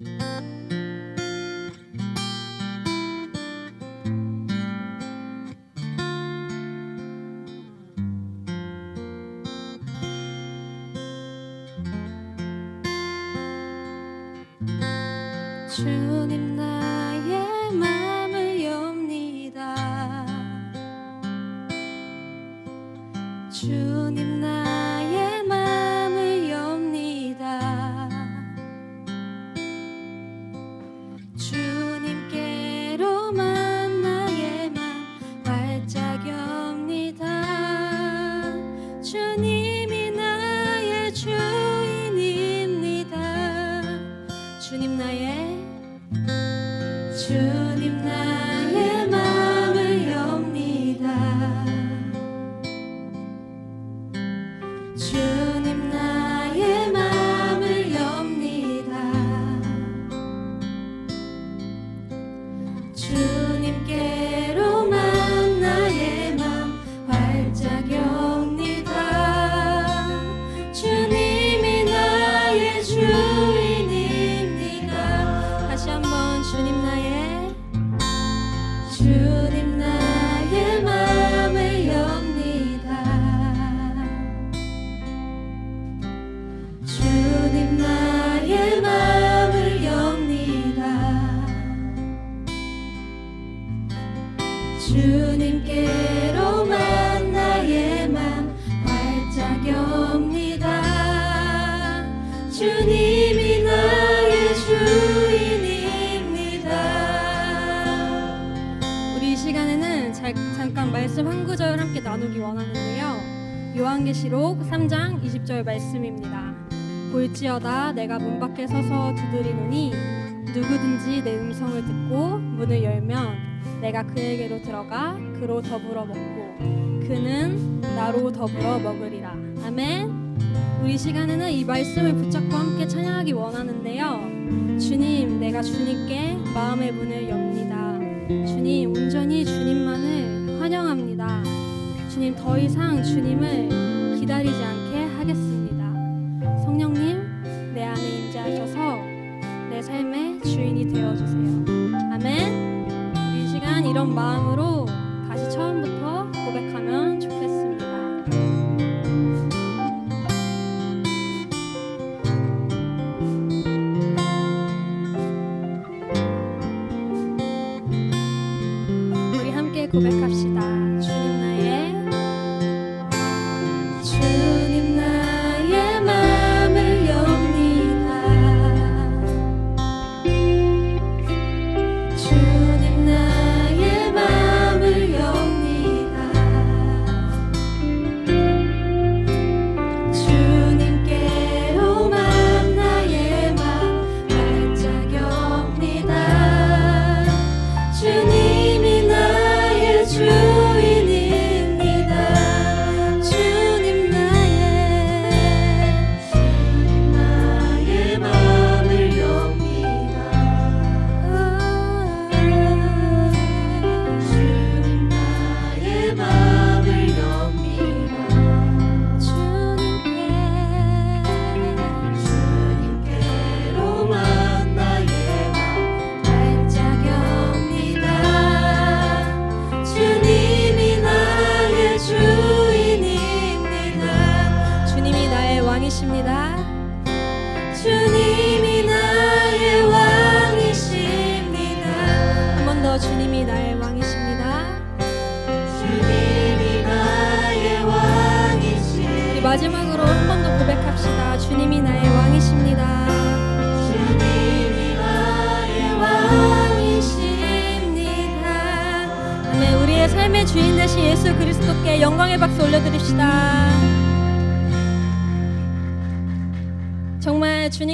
주님 나 주 자- 잠깐 말씀 한 구절 함께 나누기 원하는데요. 요한계시록 3장 20절 말씀입니다. 볼지어다 내가 문 밖에 서서 두드리노니 누구든지 내 음성을 듣고 문을 열면 내가 그에게로 들어가 그로 더불어 먹고 그는 나로 더불어 먹으리라. 아멘. 우리 시간에는 이 말씀을 붙잡고 함께 찬양하기 원하는데요. 주님 내가 주님께 마음의 문을 엽니다 주님 온전히 주님만을 환영합니다. 주님 더 이상 주님을 기다리지 않게 하겠습니다. 성령님 내 안에 임재하셔서 내 삶의 주인이 되어주세요. 아멘. 이 시간 이런 마음으로 우리 함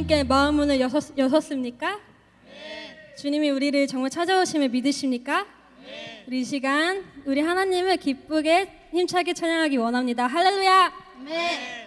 주님께 마음 문을 여셨, 여셨습니까? 주님이 우리를 정말 찾아오심을 믿으십니까? 우리 이 시간 우리 하나님을 기쁘게 힘차게 찬양하기 원합니다. 할렐루야! 기